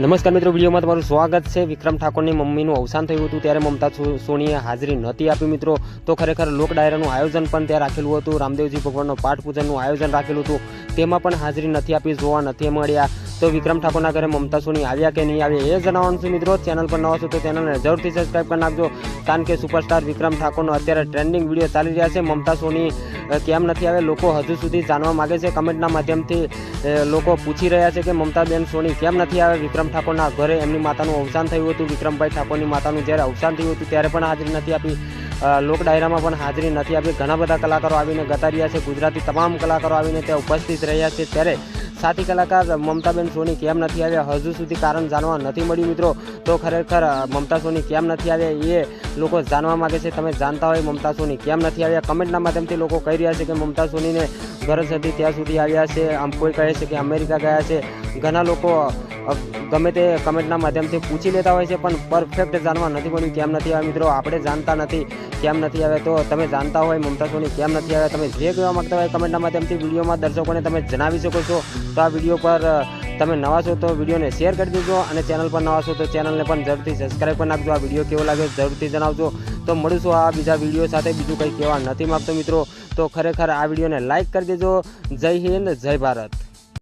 નમસ્કાર મિત્રો, વિડીયોમાં તમારું સ્વાગત છે. વિક્રમ ઠાકોરની મમ્મીનું અવસાન થયું હતું ત્યારે મમતા સોનીએ હાજરી નહોતી આપી મિત્રો. તો ખરેખર લોક ડાયરાનું આયોજન પણ ત્યાં રાખેલું હતું. રામદેવજી ભગવાનનો પાઠ પૂજનનું આયોજન રાખેલું હતું. તેમાં પણ હાજરી નથી આપી, જોવા નથી મળ્યા. તો વિક્રમ ઠાકોરના ઘરે મમતા સોની આવ્યા કે નહીં આવ્યા એ જણાવવાનું છે મિત્રો. ચેનલ પર નવા છો તો ચેનલને જરૂરથી સબસ્ક્રાઈબ કરી નાખજો. કારણ કે સુપરસ્ટાર વિક્રમ ઠાકોરનો અત્યારે ટ્રેન્ડિંગ વીડિયો ચાલી રહ્યા છે. મમતા સોની કેમ નથી આવે લોકો હજુ સુધી જાણવા માગે છે? કમેન્ટના માધ્યમથી લોકો પૂછી રહ્યા છે કે મમતાબેન સોની કેમ નથી આવે? વિક્રમ ઠાકોરના ઘરે એમની માતાનું અવસાન થયું હતું. વિક્રમભાઈ ઠાકોરની માતાનું જ્યારે અવસાન થયું હતું, ત્યારે પણ હાજરી નથી આપી. લોક ડાયરામાં પણ હાજરી નથી આપી. ઘણા બધા કલાકારો આવીને ગતા રહ્યા છે. ગુજરાતી તમામ કલાકારો આવીને ત્યાં ઉપસ્થિત રહ્યા છે. ત્યારે સાથી કલાકાર મમતાબેન સોની કેમ નથી આવ્યા? હજુ સુધી કારણ જાણવા નથી મળ્યું મિત્રો. તો ખરેખર મમતા સોની કેમ નથી આવ્યા એ લોકો જાણવા માગે છે. તમે જાણતા હોય મમતા સોની કેમ નથી આવ્યા? કમેન્ટના માધ્યમથી લોકો કહી રહ્યા છે કે મમતા સોનીને ગરજ હતી ત્યાં સુધી આવ્યા છે. આમ કોઈ કહે છે કે અમેરિકા ગયા છે. ઘણા લોકો ગમે તે કમેન્ટના માધ્યમથી પૂછી લેતા હોય છે, પણ પરફેક્ટ જાણવા નથી મળ્યું, કેમ નથી આવ્યા મિત્રો? આપણે જાણતા નથી, કેમ નથી આવે તો તમે જાણતા હોય, મમતા સોની, કેમ નથી આવ્યા? તમે જે કહેવા માગતા હોય કમેન્ટના માધ્યમથી વિડીયોમાં દર્શકોને તમે જણાવી શકો છો. તો આ વીડિયો પર તમે નવા છો, તો વિડીયોને શેર કરી દેજો અને ચેનલ પર નવા છો, તો ચેનલને પણ જરૂરથી સબસ્ક્રાઈબ કરી નાખજો. આ વીડિયો કેવો લાગે જરૂરથી જણાવજો. તો મળીશું આ બીજા વીડિયો સાથે, બીજું કંઈ કહેવા નથી માગતો મિત્રો. તો ખરેખર આ વિડીયોને લાઈક કરી દેજો. જય હિન્દ, જય ભારત.